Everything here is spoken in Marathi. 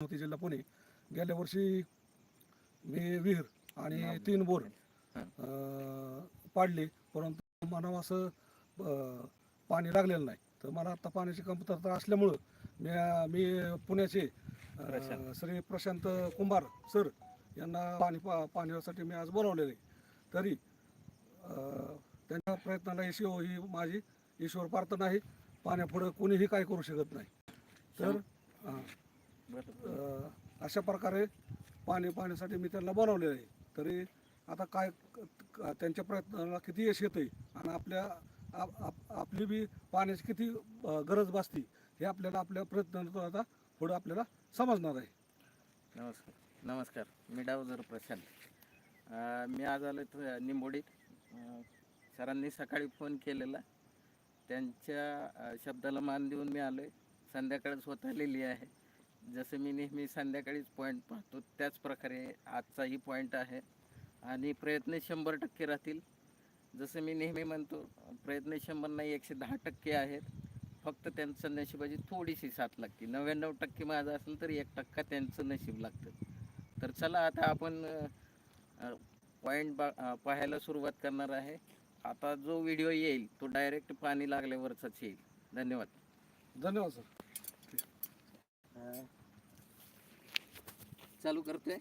बारामती जिल्हा पुणे. गेल्या वर्षी मी विहीर आणि तीन बोर पाडले. परंतु मला असं पाणी लागलेलं नाही. तर मला आता पाण्याची कमतरता असल्यामुळं मी मी पुण्याचे. श्री प्रशांत कुंभार सर यांना पाणी पा पाण्यासाठी मी आज बोलावलेलं तरी त्यांच्या प्रयत्नाला यश येवो ही माझी ईश्वर प्रार्थना आहे पाण्यापुढं कोणीही काय करू शकत नाही. तर हां. अशा प्रकारे पाणी पाहण्यासाठी मी त्यांना बनवलेलं आहे. तरी आता काय त्यांच्या प्रयत्नाला किती यश येते आणि आपल्या आप- आप- आपली बी पाण्याची किती गरज भासती हे आपल्याला आपल्या प्रयत्नातून आता पुढं आपल्याला समजणार आहे. नमस्कार. नमस्कार. मी डावजर प्रशांत. मी आज आलो इथं निंबोडीत. सरांनी सकाळी फोन केलेला. त्यांच्या शब्दाला मान देऊन मी आलो आहे संध्याकाळी स्वतः लिहिली आहे. जसं मी नेहमी संध्याकाळीच पॉईंट पाहतो त्याच प्रकारे आजचाही पॉईंट आहे. आणि प्रयत्न शंभर टक्के राहतील. जसं मी नेहमी म्हणतो प्रयत्न शंभर नाही एकशे दहा टक्के आहेत. फक्त त्यांचं नशिबाची थोडीशी साथ लागते. नव्याण्णव टक्के माझं असेल तर एक टक्का त्यांचं नशीब लागतं. तर चला आता आपण पॉईंट बा पाहायला सुरुवात करणार आहे. आता जो व्हिडिओ येईल तो डायरेक्ट पाणी लागल्यावरचाच येईल. धन्यवाद. धन्यवाद सर. चालू करतोय.